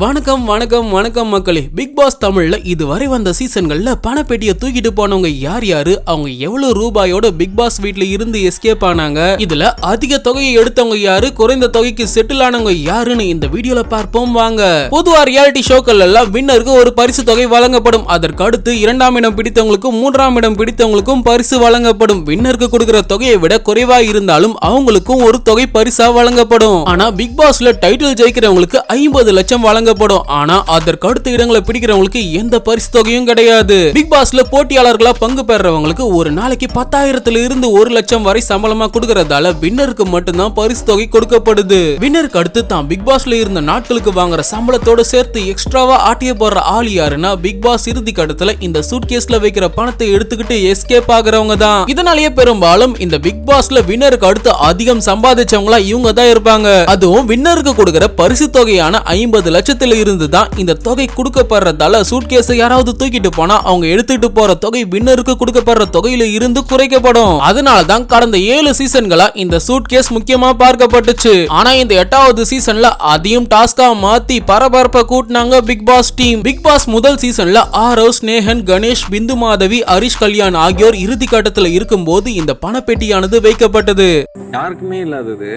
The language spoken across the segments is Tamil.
வணக்கம் வணக்கம் வணக்கம் மக்களே. பிக் பாஸ் தமிழ்ல இதுவரை வந்த சீசன்கள்ல பணப்பெட்டியை தூக்கிட்டு போனவங்க யார் யாரு? அவங்க எவ்வளவு ரூபாயோட பிக் பாஸ் வீட்ல இருந்து எஸ்கேப் ஆனாங்க? இதுல அதிக தொகையை எடுத்தவங்க யாரு? குறைந்த தொகைக்கு செட்டில் ஆனவங்க யாருன்னு இந்த வீடியோல பார்ப்போம் வாங்க. பொதுவா ரியாலிட்டி ஷோக்கள் எல்லாம் வின்னருக்கு ஒரு பரிசு தொகை வழங்கப்படும். அதற்கு அடுத்து இரண்டாம் இடம் பிடித்தவங்களுக்கும் மூன்றாம் இடம் பிடித்தவங்களுக்கும் பரிசு வழங்கப்படும். வின்னருக்கு கொடுக்கிற தொகையை விட குறைவா இருந்தாலும் அவங்களுக்கும் ஒரு தொகை பரிசா வழங்கப்படும். ஆனா பிக் பாஸ்ல டைட்டில் ஜெயிக்கிறவங்களுக்கு ஐம்பது லட்சம் வழங்கப்படும் ஆனா அதற்கு அடுத்த இடங்களை பிடிக்கிறவங்களுக்கு எந்த பரிசு தொகையும் கிடையாது. பிக் பாஸ்ல போட்டியாளர்களா பங்கு பெறவங்களுக்கு ஒரு நாளைக்கு பத்தாயிரத்துல இருந்து ஒரு லட்சம் வரை சம்பளமா கொடுக்கறதால வின்னருக்கு மட்டும்தான் பரிசு தொகை கொடுக்கப்படுது. வின்னருக்கு அடுத்து தான் பிக் பாஸ்ல இருந்த நாட்களுக்கு வாங்குற சம்பளத்தோட சேர்த்து எக்ஸ்ட்ராவா ஆட்டிய போடுற ஆள் யாருன்னா பிக் பாஸ் இறுதி கட்டத்துல இந்த சூட்கேஸ்ல வைக்கிற பணத்தை எடுத்துக்கிட்டு எஸ்கேப் ஆகுறவங்க தான். இதனாலேயே பெரும்பாலும் இந்த பிக் பாஸ்ல வின்னருக்கு அடுத்து அதிகம் சம்பாதிச்சவங்களா இவங்க தான் இருப்பாங்க. அதுவும் வின்னருக்கு கொடுக்கிற பரிசு தொகையான ஐம்பது லட்சத்துல இருந்து தான் இந்த தொகை கொடுக்கப்படுறதால சூட்கேஸை யாராவது தூக்கிட்டு போனா அவங்க எடுத்துட்டு போற தொகை வின்னருக்கு கொடுக்கப்படுற தொகையில இருந்து குறைக்கப்படும். அதனால தான் கடந்த ஏழு சீசன்களா இந்த சூட்கேஸ் முக்கியமா பார்க்கப்பட்டுச்சு. ஆனா இந்த எட்டாவது சீசன்ல அதையும் டாஸ்கா மாத்தி பரபரப்பை கூட்டினாங்க big boss team. Big boss முதல் சீசன்ல ஆரவ் ஸ்னேகன் கணேஷ் பிந்து மாதவி ஹரிஷ் கல்யாண் ஆகியோர் இறுதி கட்டத்துல இருக்கும்போது இந்த பணப்பெட்டியானது வைக்கப்பட்டது. யாருக்குமே இல்லாதது.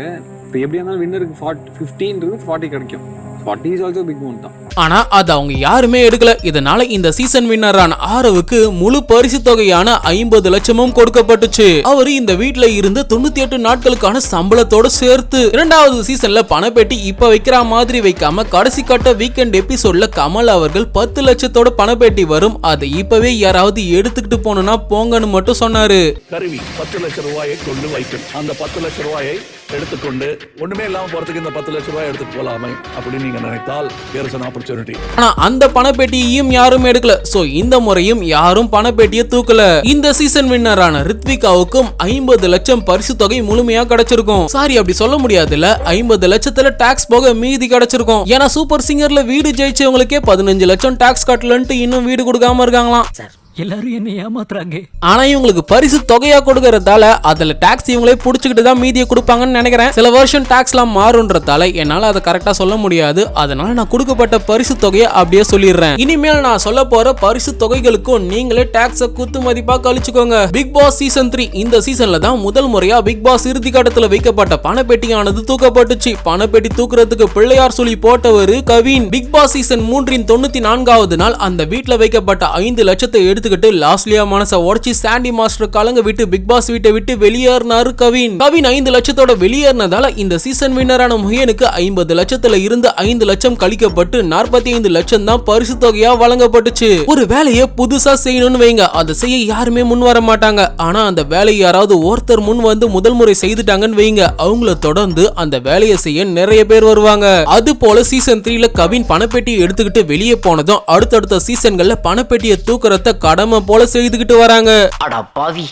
இப்போ எப்படியா இருந்தாலும் வின்னருக்கு ஃபார்ட்டி ஃபிஃப்டின்றது ஃபார்ட்டி கிடைக்கும். Forty is also big amount தான் ஆனா அது அவங்க யாருமே எடுக்கல. இதனால இந்த சீசன் வின்னரான ஆரவுக்கு முழு பரிசு தொகையான ஐம்பது லட்சமும் கொடுக்கப்பட்டுச்சு. அவரு இந்த வீட்ல இருந்து தொண்ணூத்தி எட்டு நாட்களுக்கான சம்பளத்தோட சேர்த்து இரண்டாவது சீசன்ல பணப்பெட்டி இப்ப வைக்கிற மாதிரி வைக்காம கடைசி கட்ட வீக்கெண்ட் எபிசோட்ல கமல் அவர்கள் பத்து லட்சத்தோட பணப்பெட்டி வரும். அதை இப்பவே யாராவது எடுத்துக்கிட்டு போனா போங்கன்னு மட்டும் சொன்னாரு. கருவி பத்து லட்சம் ரூபாயை கொண்டு வைக்கும். அந்த பத்து லட்சம் ரூபாயை எடுத்துக்கொண்டு ஒண்ணுமே இல்லாம போறதுக்கு இந்த பத்து லட்சம் ரூபாய் எடுத்துட்டு போலாமே அப்படின்னு நீங்க நினைத்தால் an opportunity. ஆனா அந்த பணப்பெட்டியையும் யாரும் எடுக்கல. சோ இந்த முறையும் யாரும் பணப்பெட்டியை தூக்கல. இந்த சீசன் வின்னரான ரித்விகாவுக்கும் ஐம்பது லட்சம் பரிசு தொகை முழுமையா கிடைச்சிருக்கும். சாரி அப்படி சொல்ல முடியாதுல்ல. ஐம்பது லட்சத்துல டாக்ஸ் போக மீதி கிடைச்சிருக்கும். ஏன்னா சூப்பர் சிங்கர்ல வீடு ஜெயிச்சவங்களுக்கே பதினஞ்சு லட்சம் டாக்ஸ் கட்டலன்ட்டு இன்னும் வீடு கொடுக்காம இருக்காங்களாம். எல்லாரும் என்ன ஏமாத்துறாங்க. ஆனா இவங்களுக்கு பரிசு தொகையா கொடுக்கறதால அதுல டாக்ஸ் இவங்களே புடிச்சுக்கிட்டு தான் மீதியை கொடுப்பாங்கன்னு நினைக்கிறேன். சில வருஷம் டாக்ஸ்லாம் மாறுன்றதால என்னால அதை கரெக்டா சொல்ல முடியாது. அதனால நான் கொடுக்கப்பட்ட பரிசு தொகையை அப்படியே சொல்லிடுறேன். இனிமேல் நான் சொல்ல போற பரிசு தொகைகளுக்கும் நீங்களே டாக்ஸ குத்து மதிப்பா கழிச்சுக்கோங்க. பிக் பாஸ் சீசன் த்ரீ இந்த சீசன்ல தான் முதல் முறையா பிக் பாஸ் இறுதி கட்டத்துல வைக்கப்பட்ட பணப்பெட்டியானது தூக்கப்பட்டுச்சு. பணப்பெட்டி தூக்குறதுக்கு பிள்ளையார் சொல்லி போட்டவர் கவின். பிக் பாஸ் சீசன் மூன்றின் தொண்ணூத்தி நான்காவது நாள் அந்த வீட்ல வைக்கப்பட்ட ஐந்து லட்சத்தை எடுத்து எடுத்துக்கிட்டு லாஸ்ட்லியா மனசை உடச்சி சாண்டி மாஸ்டர் கலங்க விட்டு பிக் பாஸ் வீட்டை விட்டு வெளியேறினாரு கவின். கவின் ஐந்து லட்சத்தோட வெளியேறினதால இந்த சீசன் வின்னரான முயனுக்கு ஐம்பது லட்சத்துல இருந்து ஐந்து லட்சம் கழிக்கப்பட்டு நாற்பத்தி ஐந்து லட்சம் தான் பரிசு தொகையா வழங்கப்பட்டுச்சு. ஒரு வேலையை புதுசா செய்யணும்னு வைங்க. அதை செய்ய யாருமே முன் வர மாட்டாங்க. ஆனா அந்த வேலையை யாராவது ஒருத்தர் முன் வந்து முதல் முறை செய்துட்டாங்கன்னு வைங்க. அவங்கள தொடர்ந்து அந்த வேலையை செய்ய நிறைய பேர் வருவாங்க. அது போல சீசன் த்ரீல கவின் பணப்பெட்டியை எடுத்துக்கிட்டு வெளியே போனதும் அடுத்தடுத்த சீசன்கள்ல பணப்பெட்டியை தூக்குறத கடமை போல செய்துக்கிட்டு வராங்க. அடா பாவி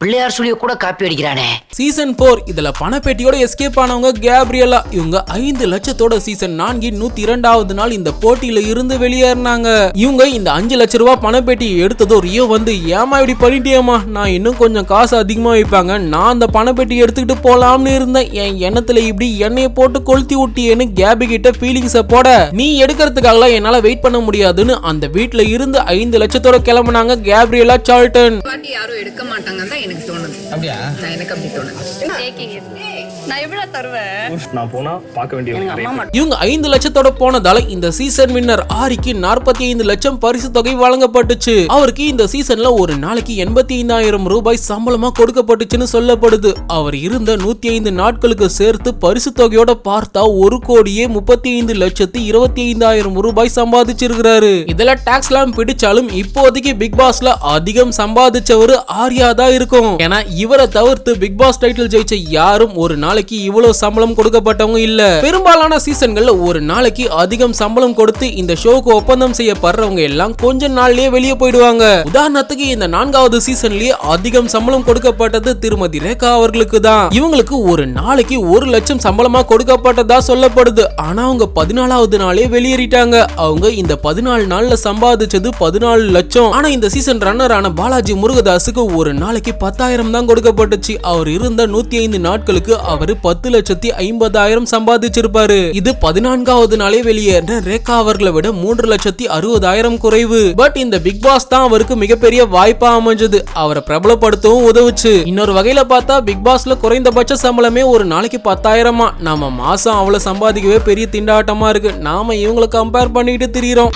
பிள்ளையார் சொல்லிய கூட காப்பி அடிக்கிறானே. சீசன் போர் இதுல பணப்பெட்டியோட எஸ்கேப் ஆனவங்க கேப்ரியலா இவங்க ஐந்து லட்சத்தோட சீசன் நான்கின் நூத்தி இரண்டாவது நாள் இந்த போட்டியில இருந்து வெளியேறினாங்க. இவங்க இந்த அஞ்சு லட்ச ரூபாய் பணப்பெட்டியை எடுத்ததோ ரியோ வந்து ஏமா இப்படி பண்ணிட்டியேமா நான் இன்னும் கொஞ்சம் காசு அதிகமா வைப்பாங்க. நான் அந்த பணப்பெட்டி எடுத்துக்கிட்டு போலாம்னு இருந்தேன். என் எண்ணத்துல இப்படி எண்ணெயை போட்டு கொளுத்தி விட்டியேன்னு கேபி கிட்ட ஃபீலிங்ஸ போட நீ எடுக்கிறதுக்காகலாம் என்னால வெயிட் பண்ண முடியாதுன்னு அந்த வீட்ல இருந்து ஐந்து லட்சத்தோட கிளம்புனாங்க. கேப்ரியலா சால்டன். யாரும் எடுக்க மாட்டாங்கன்னு தான் எனக்கு தோணுது. அப்படியா? நான் எனக்கு அப்படி தோணுது. நான் எவ்வளவு தருவேன்? நான் போனா பார்க்க வேண்டிய நிறைய பேர். இவங்க ஐந்து லட்சத்தோட போனதால இந்த சீசன் வின்னர் ஆரிக்கு நாற்பத்தி ஐந்து லட்சம் பரிசு தொகை வழங்கப்பட்டுச்சு. அவருக்கு இந்த சீசன்ல ஒரு நாளைக்கு எண்பத்தி ஐந்தாயிரம் ரூபாய் சம்பளமா கொடுக்கப்பட்டுச்சுன்னு சொல்லப்படுது. அவர் இருந்த நூத்தி ஐந்து நாட்களுக்கு சேர்த்து பரிசு தொகையோட பார்த்தா ஒரு கோடியே முப்பத்தி ஐந்து லட்சத்தி இருபத்தி ஐந்தாயிரம் ரூபாய் சம்பாதிச்சிருக்கிறாரு. இதுல டாக்ஸ் எல்லாம் பிடிச்சாலும் இப்போதைக்கு பிக் பாஸ்ல அதிகம் சம்பாதிச்சவரு ஆர்யா தான் இருக்கும். ஏன்னா இவரை தவிர்த்து பிக் பாஸ் டைட்டில் ஜெயிச்ச யாரும் ஒரு நாளைக்கு இவ்வளவு சம்பளம் கொடுக்கப்பட்டவங்க இல்ல. பெரும்பாலான சீசன்கள்ல ஒரு நாளைக்கு அதிகம் சம்பளம் கொடுத்து இந்த ஷோக்கு ஒப்பந்தம் செய்யப்படுறவங்க எல்லாம் கொஞ்ச நாள்லயே வெளியே போயிடுவாங்க. உதாரணத்துக்கு இந்த நான்காவது சீசன்லயே அதிகம் சம்பளம் கொடுக்கப்பட்டது திருமதி ரேகா அவர்களுக்கு தான். இவங்களுக்கு ஒரு நாளைக்கு ஒரு லட்சம் சம்பளமா கொடுக்கப்பட்டதா சொல்லப்படுது. ஆனா அவங்க பதினாலாவது நாளே வெளியேறிட்டாங்க. அவங்க இந்த பதினாலு நாள்ல சம்பாதிச்சது பதினாலு லட்சம். ஆனா இந்த சீசன் ரன்னர் ஆன பாலாஜி முருகதாஸுக்கு ஒரு நாளைக்கு பத்தாயிரம் தான் கொடுக்கப்பட்டுச்சு. அவர் இருந்த நூத்தி ஐந்து நாட்களுக்கு அவர் அவரு பத்து லட்சத்தி ஐம்பதாயிரம் சம்பாதிச்சிருப்பாரு. இது பதினான்காவது நாளே வெளியேறின ரேகா அவர்களை விட மூன்று லட்சத்தி அறுபதாயிரம் குறைவு. பட் இந்த பிக் பாஸ் தான் அவருக்கு மிகப்பெரிய வாய்ப்பா அமைஞ்சது. அவரை பிரபலப்படுத்தவும் உதவுச்சு. இன்னொரு வகையில பார்த்தா பிக் பாஸ்ல குறைந்தபட்ச சம்பளமே ஒரு நாளைக்கு பத்தாயிரமா. நம்ம மாசம் அவ்வளவு சம்பாதிக்கவே பெரிய திண்டாட்டமா இருக்கு. நாம இவங்களை கம்பேர் பண்ணிட்டு திரியிறோம்.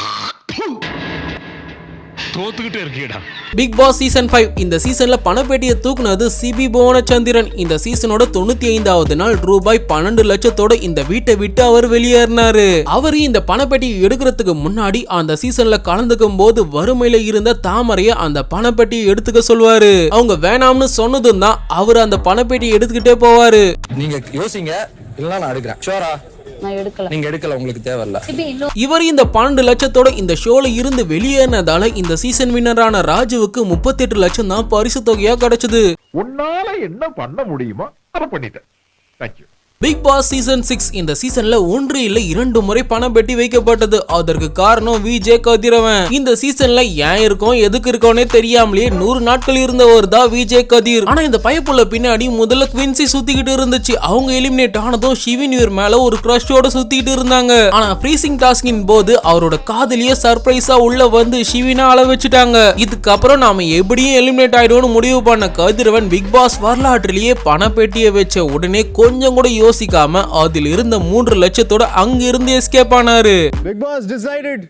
தோத்துக்கிட்டே இருக்கீடா. பிக் பாஸ் சீசன் ஃபைவ் இந்த சீசன்ல பணப்பேட்டியை தூக்குனது சிபி புவனச்சந்திரன். இந்த சீசனோட தொண்ணூத்தி ஐந்தாவது நாள் ரூபாய் பன்னெண்டு லட்சத்தோட இந்த வீட்டை விட்டு அவர் வெளியேறினாரு. அவர் இந்த பணப்பெட்டியை எடுக்கிறதுக்கு முன்னாடி அந்த சீசன்ல கலந்துக்கும் போது வறுமையில இருந்த தாமரைய அந்த பணப்பெட்டியை எடுத்துக்க சொல்வாரு. அவங்க வேணாம்னு சொன்னதும் தான் அவர் அந்த பணப்பெட்டியை எடுத்துக்கிட்டே போவாரு. நீங்க யோசிங்க. இல்லைன்னா நான் எடுக்கிறேன். ஷோரா நான் எடுக்கல. நீங்க எடுக்கல உங்களுக்கு தேவையில்ல. இவர் இந்த பன்னெண்டு லட்சத்தோட இந்த ஷோல இருந்து வெளியேறினதால இந்த சீசன் வின்னரான ராஜுவுக்கு முப்பத்தெட்டு லட்சம் தான் பரிசு தொகையா கிடைச்சது. உன்னால என்ன பண்ண முடியுமோ அதை பண்ணிட்டேன். Thank you big boss season six இந்த சீசன்ல ஒன்று இல்ல இரண்டு முறை பணம் பெட்டி வைக்கப்பட்டது. அதற்கு காரணம் விஜே கதிரவன். இந்த சீசன்ல ஏன் இருக்கும் எதுக்கு இருக்கோனே தெரியாமலே நூறு நாட்கள் இருந்தவர் தான் விஜே கதிர். ஆனா இந்த பைப்புள்ள பின்னாடி முதல்ல குவின்சி சுத்திக்கிட்டு இருந்துச்சு. அவங்க எலிமினேட் ஆனதும் ஷிவின் இவர் மேல ஒரு கிரஷோட சுத்திக்கிட்டு இருந்தாங்க. ஆனா ஃப்ரீசிங் டாஸ்கின் போது அவரோட காதலிய சர்ப்ரைஸா உள்ள வந்து ஷிவினா அள வச்சுட்டாங்க. இதுக்கப்புறம் நாம எப்படியும் எலிமினேட் ஆயிடும்னு முடிவு பண்ண கதிரவன் பிக் பாஸ் வரலாற்றிலேயே பணப்பெட்டியை வச்ச உடனே கொஞ்சம் கூட யோசிக்காம அதில் இருந்த மூன்று லட்சத்தோட அங்கிருந்து எஸ்கேப் ஆனாரு. Big boss decided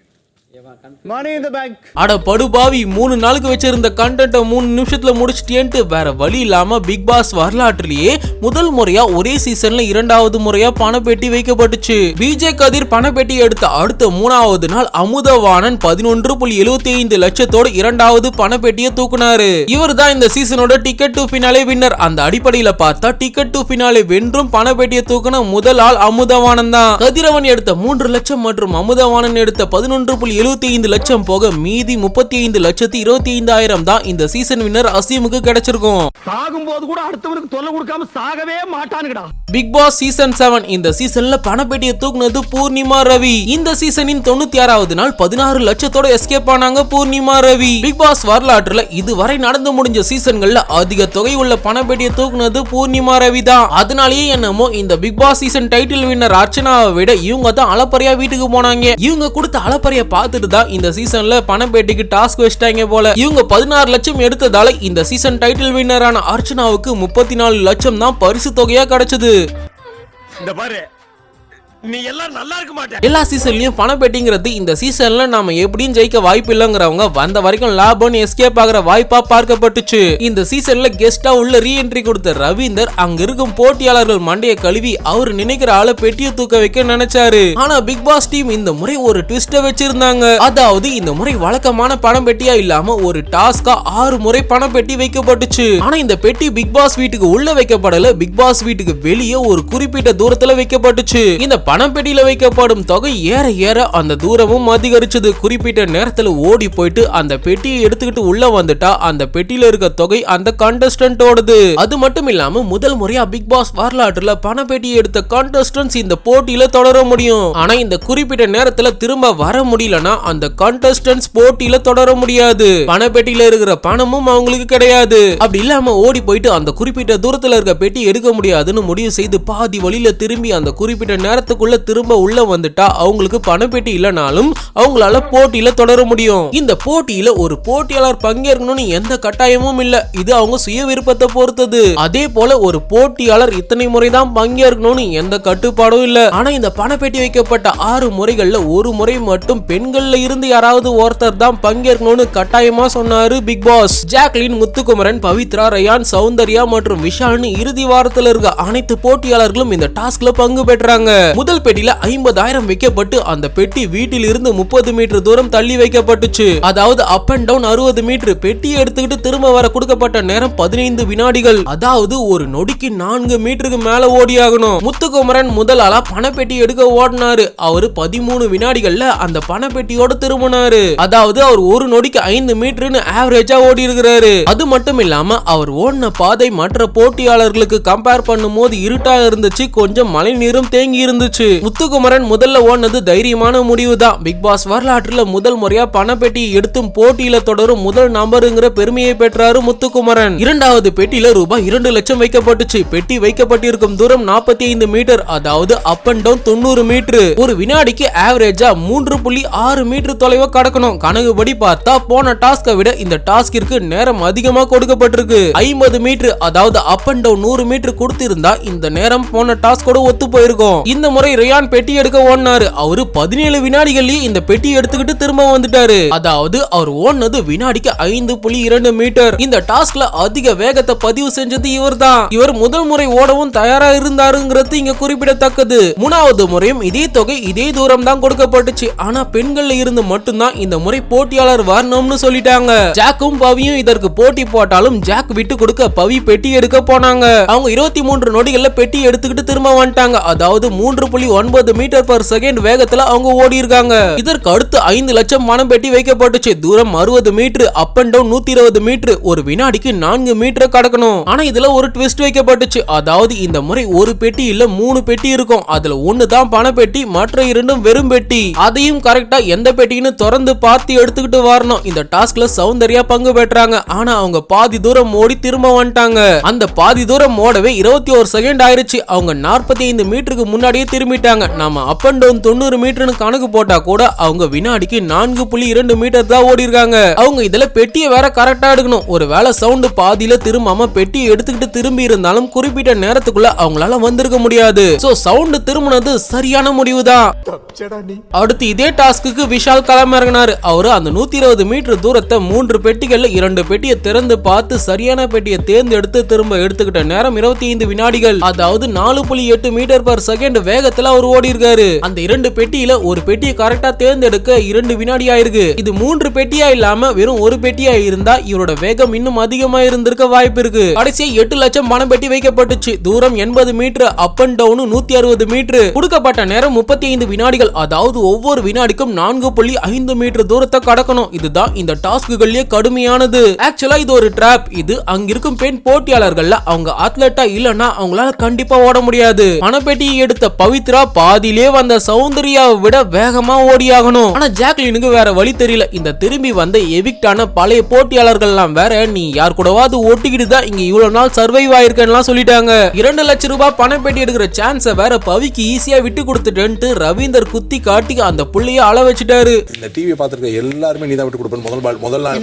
money bank அட படுபாவி மூணு நாளுக்கு வச்சிருந்த கண்டென்ட்டை மூணு நிமிஷத்துல முடிச்சிட்டேன்ட்டு வேற வழி இல்லாம பிக் பாஸ் வரலாற்றிலேயே முதல் முறையா ஒரே சீசன்ல இரண்டாவது முறையா பணப்பெட்டி வைக்கப்பட்டுச்சு. விஜய் கதிர் பணப்பெட்டி எடுத்த அடுத்த மூணாவது நாள் அமுதவாணன் பதினொன்று புள்ளி எழுபத்தி ஐந்து லட்சத்தோட இரண்டாவது பணப்பெட்டியை தூக்குனாரு. இவர் தான் இந்த சீசனோட டிக்கெட் டு பினாலே வின்னர் அந்த அடிப்படையில பார்த்தா டிக்கெட் டு பினாலே வென்றும் பணப்பெட்டியை தூக்குன முதல் ஆள் அமுதவாணன் தான். கதிரவன் எடுத்த மூன்று லட்சம் மற்றும் அமுதவாணன் எடுத்த பதினொன்று புள்ளி எழுபத்தி ஐந்து லட்சம் போக மீதி முப்பத்தி ஐந்து லட்சத்தி இருபத்தி ஐந்தாயிரம் தான் இந்த சீசன் வின்னர் அசீமுக்கு கிடைச்சிருக்கும். சாகும்போது கூட அடுத்தவனுக்கு தொல்லை கொடுக்காம சாகவே மாட்டானுங்கடா. பிக் பாஸ் சீசன் செவன் இந்த சீசன்ல பணப்பெட்டியை தூக்குனது பூர்ணிமா ரவி. இந்த சீசனின் தொண்ணூத்தி ஆறாவது நாள் பதினாறு லட்சத்தோட எஸ்கேப் ஆனாங்க பூர்ணிமா ரவி. பிக் பாஸ் வரலாற்றுல இதுவரை நடந்து முடிஞ்ச சீசன்கள்ல அதிக தொகை உள்ள பணப்பெட்டியை தூக்குனது பூர்ணிமா ரவி தான். அதனாலேயே என்னமோ இந்த big boss season title winner அர்ச்சனாவை விட இவங்க தான் அளப்பறையா வீட்டுக்கு போனாங்க. இவங்க கொடுத்த அளப்பறைய பார்த்துட்டு தான் இந்த சீசன்ல பணப்பேட்டிக்கு டாஸ்க் வச்சிட்டாங்க போல. இவங்க பதினாறு லட்சம் எடுத்ததால இந்த சீசன் டைட்டில் வின்னரான அர்ச்சனாவுக்கு முப்பத்தி நாலு லட்சம் தான் பரிசு தொகையா கிடைச்சது. இந்த பாரு நீ எல்லாம் நல்லா இருக்க மாட்டேன் எல்லா சீசன்லயும் பணம் பெட்டிங்கிறது இந்த சீசன்ல நாம எப்படியும் ஜெயிக்க வாய்ப்பு இல்லங்கிறவங்க வந்த வரைக்கும் லாபம் எஸ்கேப் ஆகிற வாய்ப்பா பார்க்கப்பட்டுச்சு. இந்த சீசன்ல கெஸ்டா உள்ள ரீஎன்ட்ரி கொடுத்த ரவீந்தர் அங்க இருக்கும் போட்டியாளர்கள் மண்டைய கழுவி அவர் நினைக்கிற ஆளை பெட்டியை தூக்க வைக்க நினைச்சாரு. ஆனா பிக் பாஸ் டீம் இந்த முறை ஒரு ட்விஸ்ட வச்சிருந்தாங்க. அதாவது இந்த முறை வழக்கமான பணம் பெட்டியா இல்லாம ஒரு டாஸ்கா ஆறு முறை பணம் பெட்டி வைக்கப்பட்டுச்சு. ஆனா இந்த பெட்டி பிக் பாஸ் வீட்டுக்கு உள்ள வைக்கப்படல. பிக் பாஸ் வீட்டுக்கு வெளியே ஒரு குறிப்பிட்ட தூரத்துல வைக்கப்பட்டுச்சு. இந்த பணப்பெட்டியில் வைக்கப்படும் தொகை ஏற ஏற அந்த தூரமும் அதிகரிச்சது. குறிப்பிட்ட நேரத்தில் ஓடி போயிட்டு அந்த பெட்டியை எடுத்துக்கிட்டு உள்ள வந்துட்டா அந்த பெட்டியில இருக்க தொகை அந்த கண்டஸ்டன்டோடது அது மட்டும் இல்லாம முதல் முறையா பிக் பாஸ் வரலாற்றுல பணப்பெட்டியை எடுத்த கண்டஸ்டன்ஸ் இந்த போட்டியில தொடர முடியும். ஆனா இந்த குறிப்பிட்ட நேரத்துல திரும்ப வர முடியலனா அந்த கண்டஸ்டன்ஸ் போட்டியில தொடர முடியாது. பணப்பெட்டியில இருக்கிற பணமும் அவங்களுக்கு கிடையாது. அப்படி இல்லாம ஓடி போயிட்டு அந்த குறிப்பிட்ட தூரத்துல இருக்க பெட்டி எடுக்க முடியாதுன்னு முடிவு செய்து பாதி வழியில திரும்பி அந்த குறிப்பிட்ட நேரத்துக்கு நேரத்துக்குள்ள திரும்ப உள்ள வந்துட்டா அவங்களுக்கு பணப்பெட்டி இல்லைனாலும் அவங்களால போட்டியில தொடர முடியும். இந்த போட்டியில ஒரு போட்டியாளர் பங்கேற்கணும்னு எந்த கட்டாயமும் இல்ல. இது அவங்க சுய விருப்பத்தை பொறுத்தது. அதே போல ஒரு போட்டியாளர் இத்தனை முறைதான் பங்கேற்கணும்னு எந்த கட்டுப்பாடும் இல்ல. ஆனா இந்த பணப்பெட்டி வைக்கப்பட்ட ஆறு முறைகள்ல ஒரு முறை மட்டும் பெண்கள்ல இருந்து யாராவது ஒருத்தர் தான் பங்கேற்கணும்னு கட்டாயமா சொன்னாரு big boss. Jacqueline Muthukumaran Pavithra Rayan Soundarya மற்றும் விஷால்னு இறுதி வாரத்துல இருக்க அனைத்து போட்டியாளர்களும் இந்த டாஸ்க்ல பங்கு பெற்றாங்க. முதல் பெட்டியில ஐம்பதாயிரம் வைக்கப்பட்டு அந்த பெட்டி வீட்டில் இருந்து முப்பது மீட்டர் தூரம் தள்ளி வைக்கப்பட்டுச்சு. அதாவது அப் அண்ட் டவுன் அறுபது மீட்டர் பெட்டியை எடுத்துக்கிட்டு திரும்ப வர கொடுக்கப்பட்ட நேரம் பதினைந்து வினாடிகள். அதாவது ஒரு நொடிக்கு நான்கு மீட்டருக்கு மேல ஓடியாகணும். முத்துக்குமரன் முதல் ஆளா பணப்பெட்டி எடுக்க ஓடினாரு. அவரு பதிமூணு வினாடிகள்ல அந்த பணப்பெட்டியோட திரும்பினாரு. அதாவது அவர் ஒரு நொடிக்கு ஐந்து மீட்டர்னு ஆவரேஜா ஓடி இருக்கிறாரு அது மட்டும் இல்லாம அவர் ஓடின பாதை மற்ற போட்டியாளர்களுக்கு கம்பேர் பண்ணும் போது இருட்டா இருந்துச்சு. கொஞ்சம் மழை நீரும் தேங்கி இருந்துச்சு. போச்சு. முத்துக்குமரன் முதல்ல ஓடினது தைரியமான முடிவு தான் பிக் பாஸ் வரலாற்றுல முதல் முறையா பணப்பெட்டி எடுத்தும் போட்டியில தொடரும் முதல் நம்பருங்கிற பெருமையை பெற்றாரு முத்துக்குமரன். இரண்டாவது பெட்டியில ரூபாய் இரண்டு லட்சம் வைக்கப்பட்டுச்சு. பெட்டி வைக்கப்பட்டிருக்கும் தூரம் நாற்பத்தி ஐந்து மீட்டர் அதாவது அப் அண்ட் டவுன் தொண்ணூறு மீட்டர் ஒரு வினாடிக்கு ஆவரேஜா மூன்று புள்ளி ஆறு மீட்டர் தொலைவை கடக்கணும். கணக்குபடி பார்த்தா போன டாஸ்கை விட இந்த டாஸ்கிற்கு நேரம் அதிகமா கொடுக்கப்பட்டிருக்கு. ஐம்பது மீட்டர் அதாவது அப் அண்ட் டவுன் நூறு மீட்டர் கொடுத்திருந்தா இந்த நேரம் போன டாஸ்கோட ஒத்து போயிருக்கும். இந்த முறை ரியான் பெட்டி எடுக்க ஓடினாரு. அவரு பதினேழு வினாடிகள்லயே இந்த பெட்டி எடுத்துக்கிட்டு திரும்ப வந்துட்டாரு. அதாவது அவர் ஓடினது வினாடிக்கு ஐந்து புள்ளி இரண்டு மீட்டர். இந்த டாஸ்க்ல அதிக வேகத்தை பதிவு செஞ்சது இவர் தான் இவர் முதல் முறை ஓடவும் தயாரா இருந்தாருங்கிறது இங்க குறிப்பிடத்தக்கது. மூணாவது முறையும் இதே தொகை இதே தூரம் தான் கொடுக்கப்பட்டுச்சு. ஆனா பெண்கள்ல இருந்து மட்டும்தான் இந்த முறை போட்டியாளர் வரணும்னு சொல்லிட்டாங்க. ஜாக்கும் பவியும் இதற்கு போட்டி போட்டாலும் ஜாக் விட்டு கொடுக்க பவி பெட்டி எடுக்க போனாங்க. அவங்க இருபத்தி மூன்று நொடிகள்ல பெட்டி எடுத்துக்கிட்டு திரும்ப வந்துட்டாங்க. அதாவது மூன்று புள்ளி ஒன்பது மீட்டர் பர் செகண்ட் வேகத்துல அவங்க ஓடி இருக்காங்க இதற்கு அடுத்து ஐந்து லட்சம் பணம் பெட்டி வைக்கப்பட்டுச்சு. தூரம் அறுபது மீட்டர் அப் அண்ட் டவுன் நூத்தி இருபது மீட்டர் ஒரு வினாடிக்கு நான்கு மீட்டர் கடக்கணும். ஆனா இதுல ஒரு ட்விஸ்ட் வைக்கப்பட்டுச்சு. அதாவது இந்த முறை ஒரு பெட்டி இல்ல மூணு பெட்டி இருக்கும். அதுல ஒன்னு தான் பண பெட்டி மற்ற இரண்டும் வெறும் பெட்டி. அதையும் கரெக்டா எந்த பெட்டின்னு திறந்து பார்த்து எடுத்துக்கிட்டு வரணும். இந்த டாஸ்க்ல சௌந்தர்யா பங்கு பெற்றாங்க. ஆனா அவங்க பாதி தூரம் ஓடி திரும்ப வந்துட்டாங்க. அந்த பாதி தூரம் ஓடவே இருபத்தி ஒரு செகண்ட் ஆயிருச்சு. அவங்க நாற்பத்தி ஐந்து மீட்டருக்கு முன்னாடியே திரும்பிட்டாங்க. நாம அப் அண்ட் டவுன் தொண்ணூறு மீட்டர்னு கணக்கு போட்டா கூட அவங்க வினாடிக்கு நான்கு புள்ளி இரண்டு மீட்டர் தான் ஓடி இருக்காங்க அவங்க இதுல பெட்டியை வேற கரெக்டா எடுக்கணும். ஒரு வேளை சவுண்ட் பாதியில திரும்பாம பெட்டியை எடுத்துக்கிட்டு திரும்பி இருந்தாலும் குறிப்பிட்ட நேரத்துக்குள்ள அவங்களால வந்திருக்க முடியாது. சோ சவுண்ட் திரும்பினது சரியான முடிவுதான். அடுத்து இதே டாஸ்க்கு விஷால் களமிறங்கினாரு அவரு அந்த நூத்தி இருபது மீட்டர் தூரத்தை மூன்று பெட்டிகள்ல இரண்டு பெட்டியை திறந்து பார்த்து சரியான பெட்டியை தேர்ந்தெடுத்து திரும்ப எடுத்துக்கிட்ட நேரம் இருபத்தி ஐந்து வினாடிகள். அதாவது நாலு புள்ளி எட்டு மீட்டர் பர் செகண்ட் வேகத்துல அவர் ஓடி இருக்காரு அந்த இரண்டு பெட்டியில ஒரு பெட்டியை கரெக்டா தேர்ந்தெடுக்க இரண்டு வினாடி ஆயிருக்கு இது மூன்று பெட்டியா இல்லாம வெறும் ஒரு பெட்டியா இருந்தா இவரோட வேகம் இன்னும் அதிகமா இருந்திருக்க வாய்ப்பு இருக்கு. கடைசியா எட்டு லட்சம் பணம் பெட்டி வைக்கப்பட்டுச்சு. தூரம் எண்பது மீட்டர் அப் அண்ட் டவுன் நூத்தி அறுபது மீட்டர். கொடுக்கப்பட்ட நேரம் முப்பத்தி ஐந்து வினாடிகள். அதாவது ஒவ்வொரு வினாடிக்கும் நான்கு புள்ளி ஐந்து மீட்டர் தூரத்தை கடக்கணும். இதுதான் இந்த டாஸ்க்குகள்லயே கடுமையானது. ஆக்சுவலா இது ஒரு டிராப் இது அங்கிருக்கும் பெண் போட்டியாளர்கள்ல அவங்க அத்லட்டா இல்லனா அவங்களால கண்டிப்பா ஓட முடியாது. பணப்பெட்டியை எடுத்த பவி பவித்ரா பாதியிலே வந்த சௌந்தர்யாவை விட வேகமா ஓடியாகணும். ஆனா ஜாக்லினுக்கு வேற வழி தெரியல. இந்த திரும்பி வந்த எவிக்டான பழைய போட்டியாளர்கள்லாம் வேற நீ யார் கூடவாது ஒட்டிக்கிட்டு தான் இங்க இவ்வளவு நாள் சர்வைவ் ஆயிருக்கேன்லாம் சொல்லிட்டாங்க. இரண்டு லட்சம் ரூபாய் பணப்பெட்டி எடுக்கிற சான்ஸை வேற பவிக்கு ஈஸியா விட்டு கொடுத்துட்டேன்ட்டு ரவீந்தர் குத்தி காட்டி அந்த புள்ளைய அள வச்சுட்டாரு. இந்த டிவி பார்த்துருக்க எல்லாருமே நீ தான் விட்டு கொடுப்பேன் முதல் பால் முதல்ல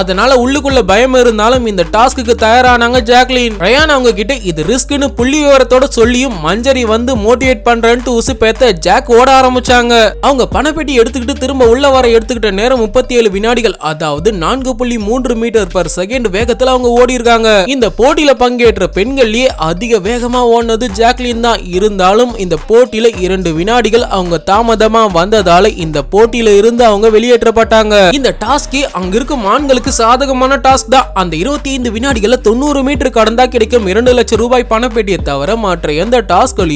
அதனால உள்ளுக்குள்ள பயம் இருந்தாலும் இந்த டாஸ்க்கு தயாரானாங்க ஜாக்லின். ரயான் அவங்க கிட்ட இது ரிஸ்க்னு புள்ளி விவரத்தோட சொல்லியும் மஞ்சரி வந்து மோட்டிவேட் பண்றேன்ட்டு உசுப்பேத்த ஜாக் ஓட ஆரம்பிச்சாங்க. அவங்க பணப்பெட்டி எடுத்துக்கிட்டு திரும்ப உள்ள வர எடுத்துக்கிட்ட நேரம் முப்பத்தி ஏழு வினாடிகள் அதாவது நான்கு புள்ளி மூன்று மீட்டர் பர் செகண்ட் வேகத்துல அவங்க ஓடி இருக்காங்க இந்த போட்டியில பங்கேற்ற பெண்கள்லயே அதிக வேகமா ஓடினது ஜாக்லின் தான். இருந்தாலும் இந்த போட்டியில இரண்டு வினாடிகள் அவங்க தாமதமா வந்ததால இந்த போட்டியில இருந்து அவங்க வெளியேற்றப்பட்டாங்க. இந்த டாஸ்கே அங்க இருக்கும் ஆண்களுக்கு சாதகமான டாஸ்க் தான். அந்த இருபத்தி ஐந்து வினாடிகள்ல தொண்ணூறு மீட்டர் கடந்தா கிடைக்கும் இரண்டு லட்சம் ரூபாய் பணப்பெட்டியை தவிர மற்ற எந்த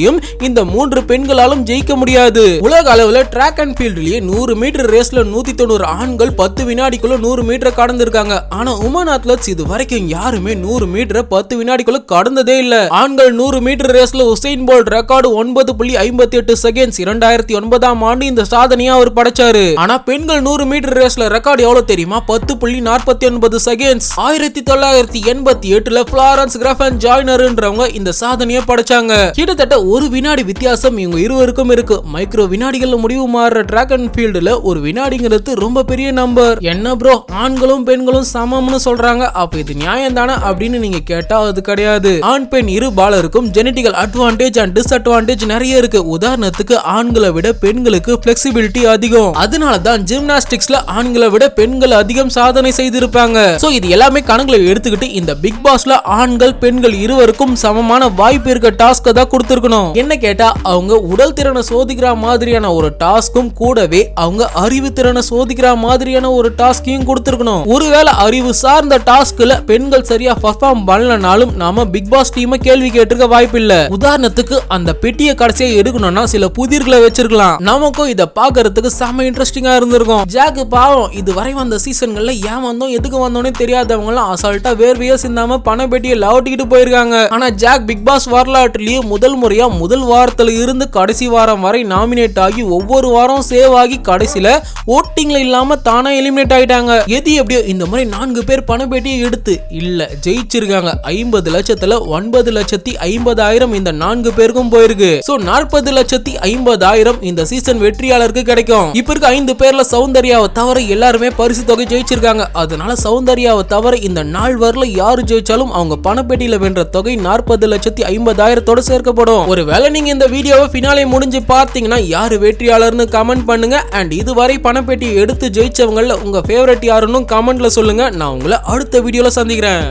டாஸ்களையும் இந்த மூன்று பெண்களாலும் ஜெயிக்க முடியாது. உலக அளவுல ட்ராக் அண்ட் ஃபீல்ட்லயே நூறு மீட்டர் ரேஸ்ல நூத்தி தொண்ணூறு ஆண்கள் பத்து வினாடிக்குள்ள நூறு மீட்டர் கடந்திருக்காங்க. ஆனா உமன் அத்லட்ஸ் இது வரைக்கும் யாருமே நூறு மீட்டரை பத்து வினாடிக்குள்ள கடந்ததே இல்ல. ஆண்கள் நூறு மீட்டர் ரேஸ்ல உசைன் போல்ட் ரெக்கார்டு ஒன்பது புள்ளி ஐம்பத்தி எட்டு செகண்ட்ஸ் இரண்டாயிரத்தி ஒன்பதாம் ஆண்டு இந்த சாதனையை அவர் படைச்சாரு. ஆனா பெண்கள் நூறு மீட்டர் ரேஸ்ல ரெக்கார்டு எவ்வளவு தெரியுமா? பத்து புள்ளி நாற்பத்தி ஒன்பது செகண்ட்ஸ் ஆயிரத்தி தொள்ளாயிரத்தி எண்பத்தி எட்டுல பிளாரன்ஸ் கிரஃபன் ஜாய்னர்ன்றவங்க இந்த சாதனையை படைச்சாங்க. கிட்டத்தட்ட ஒரு வினாடி வித்தியாசம் இவங்க இருவருக்கும் இருக்கு. மைக்ரோ வினாடிகள் முடிவு மாறுற ட்ராக் அண்ட் ஃபீல்டுல ஒரு வினாடிங்கிறது ரொம்ப பெரிய நம்பர் என்ன ப்ரோ ஆண்களும் பெண்களும் சமம்னு சொல்றாங்க. அப்ப இது நியாயம் தானே அப்படின்னு நீங்க கேட்டா அது கிடையாது. ஆண் பெண் இரு பாலருக்கும் ஜெனட்டிக்கல் அட்வான்டேஜ் அண்ட் டிஸ்அட்வான்டேஜ் நிறைய இருக்கு. உதாரணத்துக்கு ஆண்களை விட பெண்களுக்கு பிளெக்சிபிலிட்டி அதிகம். அதனால தான் ஜிம்னாஸ்டிக்ஸ்ல ஆண்களை விட பெண்கள் அதிகம் சாதனை செய்திருப்பாங்க. சோ இது எல்லாமே கணக்குல எடுத்துக்கிட்டு இந்த பிக் பாஸ்ல ஆண்கள் பெண்கள் இருவருக்கும் சமமான வாய்ப்பு இருக்க டாஸ்க் தான் கொடுத்துருக்கணும். என்ன கேட்டா அவங்க உடல் திறனை சோதிக்கிற மாதிரியான ஒரு டாஸ்க்கும் கூடவே அவங்க அறிவு திறனை சோதிக்கிற மாதிரியான ஒரு டாஸ்கையும் கொடுத்துருக்கணும். ஒருவேளை அறிவு சார்ந்த டாஸ்க்ல பெண்கள் சரியா பர்ஃபார்ம் பண்ணலனாலும் நாம பிக் பாஸ் டீமை கேள்வி கேட்டிருக்க வாய்ப்பு இல்ல உதாரணத்துக்கு அந்த பெட்டியை கடைசியா எடுக்கணும்னா சில புதிர்களை வச்சிருக்கலாம். நமக்கும் இதை பாக்குறதுக்கு செம இன்ட்ரெஸ்டிங்கா இருந்திருக்கும். ஜாக்கு பாவம் இது வரை வந்த சீசன்கள்ல ஏன் வந்தோம் எதுக்கு வந்தோம்னே தெரியாதவங்க எல்லாம் அசால்ட்டா வேர்வையா சிந்தாம பண பெட்டியை லவட்டிக்கிட்டு போயிருக்காங்க. ஆனா ஜாக் பிக் பாஸ் வரலாற்றுலயே முதல் முறையா முதல் வாரத்தில் இருந்து கடைசி வாரம் வரை நாமினேட் ஆகி ஒவ்வொரு வாரம் சேவ் ஆகி கடைசியில ஓட்டிங்ல இல்லாம தானே எலிமினேட் ஆயிட்டாங்க. எது எப்படியோ இந்த மாதிரி நான்கு பேர் பணப்பேட்டியை எடுத்து இல்ல ஜெயிச்சிருக்காங்க. ஐம்பது லட்சத்துல ஒன்பது லட்சத்தி ஐம்பதாயிரம் இந்த நான்கு பேருக்கும் போயிருக்கு. சோ நாற்பது லட்சத்தி ஐம்பதாயிரம் இந்த சீசன் வெற்றியாளருக்கு கிடைக்கும். இப்ப இருக்க ஐந்து பேர்ல சௌந்தர்யாவை தவிர எல்லாருமே பரிசு தொகை ஜெயிச்சிருக்காங்க. அதனால சௌந்தர்யாவை தவிர இந்த நாள் வரல யாரு ஜெயிச்சாலும் அவங்க பணப்பேட்டியில வென்ற தொகை நாற்பது லட்சத்தி ஐம்பதாயிரத்தோட சேர்க்கப்படும். ஒருவேளை நீங்க இந்த வீடியோவை ஃபினாலே முடிஞ்சு பார்த்தீங்கன்னா யாரு வெற்றியாளர்னு கமெண்ட் பண்ணுங்க. அண்ட் இதுவரை பணப்பேட்டியை எடுத்து ஜெயிச்சவங்கள உங்க ஃபேவரட் யாருன்னு கமெண்ட்ல சொல்லுங்க. நான் உங்களை அடுத்த வீடியோல சந்திக்கிறேன்.